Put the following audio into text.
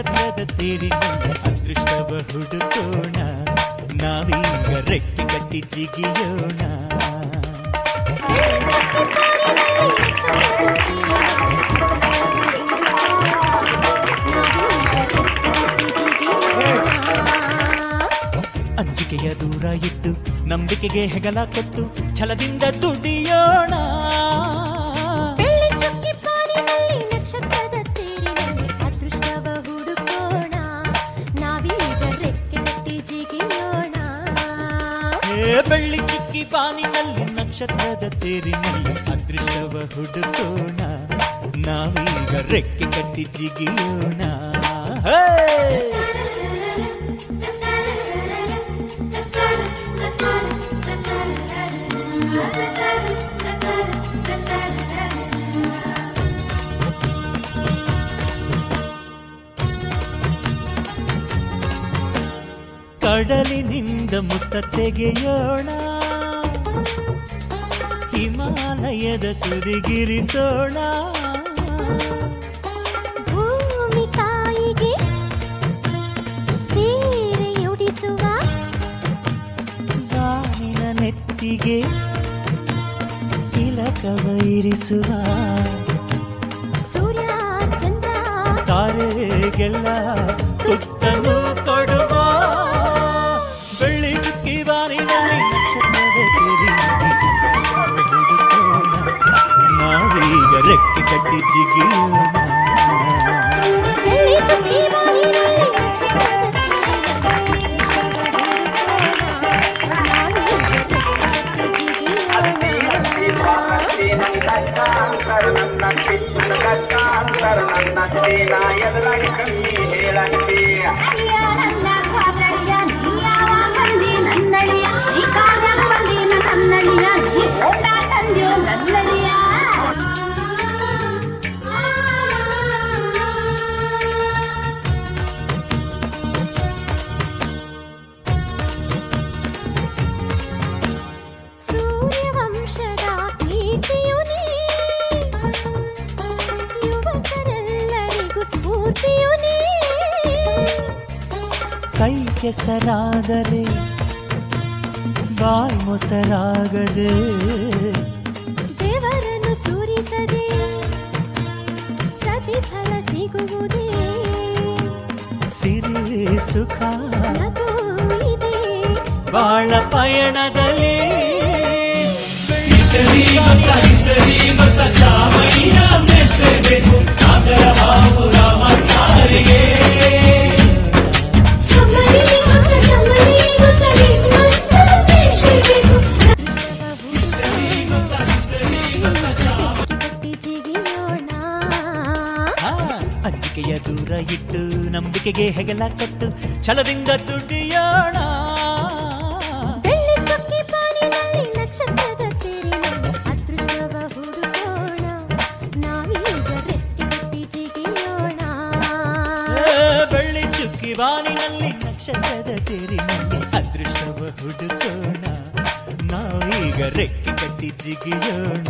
ನಕ್ಷತ್ರದ ತೇರಿನಲ್ಲಿ ಅದೃಷ್ಟವ ಹುಡುಕೋಣ. ನಾವೀಗ ರೆಕ್ಕೆ ಕಟ್ಟಿ ಜಿಗಿಯೋಣ. ಅಂಜಿಕೆಯ ದೂರ ಇಟ್ಟು ನಂಬಿಕೆಗೆ ಹೆಗಲ ಕೊಟ್ಟು ಛಲದಿಂದ ದುಡಿಯೋಣ. ಬೆಳ್ಳಿ ಚಿಕ್ಕಿ ಬಾನಿನಲ್ಲಿ ನಕ್ಷತ್ರದ ತೇರಿನಲ್ಲಿ ಅದೃಷ್ಟವ ಹುಡುಕೋಣ. ನಾವೀಗ ರೆಕ್ಕೆ ಕಟ್ಟಿ ಜಿಗಿಯೋಣ. ಕಡಲಿನಿಂದ ಮುತ್ತ ತೆಗೆಯೋಣ. ಹಿಮಾಲಯದ ತುದಿಗಿರಿಸೋಣ. ನೆತ್ತಿಗೆ ತಿಲಕವ ಇರಿಸುವ ಸೂರ್ಯ ಚಂದ್ರ ತಾರೆಗೆಲ್ಲ ತುತ್ತನ್ನು ರೆಕ್ಕೆ ಕಟ್ಟಿ ಜಿಗಿಯೋಣ ಬೆಳ್ಳಿ ಚುಕ್ಕಿ ಬಾನಿನಲ್ಲಿ ನಕ್ಷತ್ರದ ತೇರಿನಲ್ಲಿ ಕೆಸರಾದರೆ ಬಾಯಿ ಮೊಸರಾಗದೆ ದೇವರನ್ನು ಸೂರಿಸದೆ ಪ್ರತಿಫಲ ಸಿಗುವುದೇ ಸಿರಿ ಸುಖ ನಗು ಇದೆ ಬಾಳ ಪಯಣದಲ್ಲಿ ಸಮರಿ ದೂರ ಇಟ್ಟು ನಂಬಿಕೆಗೆ ಹೆಗಲ ಕೊಟ್ಟು ಛಲದಿಂದ ದುಡಿಯೋಣ ಬೆಳ್ಳಿ ಚುಕ್ಕಿ ಬಾನಿನಲ್ಲಿ ನಕ್ಷತ್ರದ ತೇರಿನಲ್ಲಿ ಅದೃಷ್ಟವ ಹುಡುಕೋಣ. ನಾವೀಗ ರೆಕ್ಕೆ ಕಟ್ಟಿ ಜಿಗಿಯೋಣ.